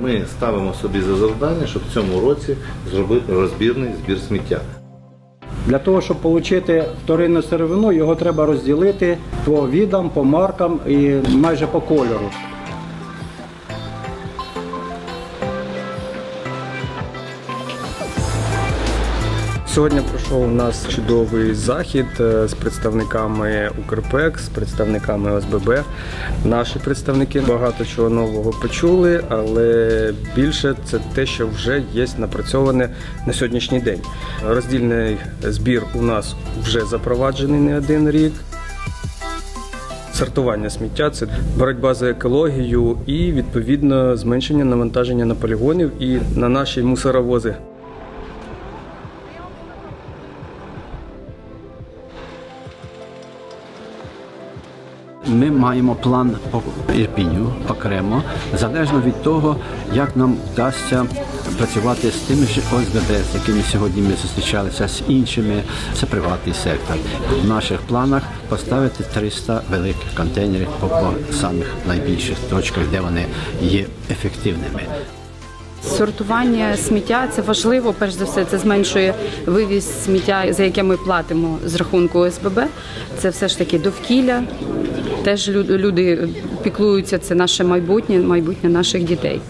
Ми ставимо собі за завдання, щоб в цьому році зробити розбірний збір сміття. Для того, щоб отримати вторинну сировину, його треба розділити по відам, по маркам і майже по кольору. Сьогодні пройшов у нас чудовий захід е, з представниками Укрпек, з представниками ОСББ. Наші представники багато чого нового почули, але більше це те, що вже є напрацьоване на сьогоднішній день. Роздільний збір у нас вже запроваджений не один рік. Сортування сміття це боротьба за екологію і відповідно зменшення навантаження на полігонів і на наші мусоровози. Ми маємо план по Ірпіню окремо, залежно від того, як нам вдасться працювати з тими ж ОСББ, з якими сьогодні ми зустрічалися, з іншими. Це приватний сектор. В наших планах поставити 300 великих контейнерів по, по самих найбільших точках, де вони є ефективними. Сортування сміття це важливо, перш за все, це зменшує вивіз сміття, за яке ми платимо з рахунку ОСББ. Це все ж таки довкілля. Теж лю- люди піклуються, це наше майбутнє, майбутнє наших дітей.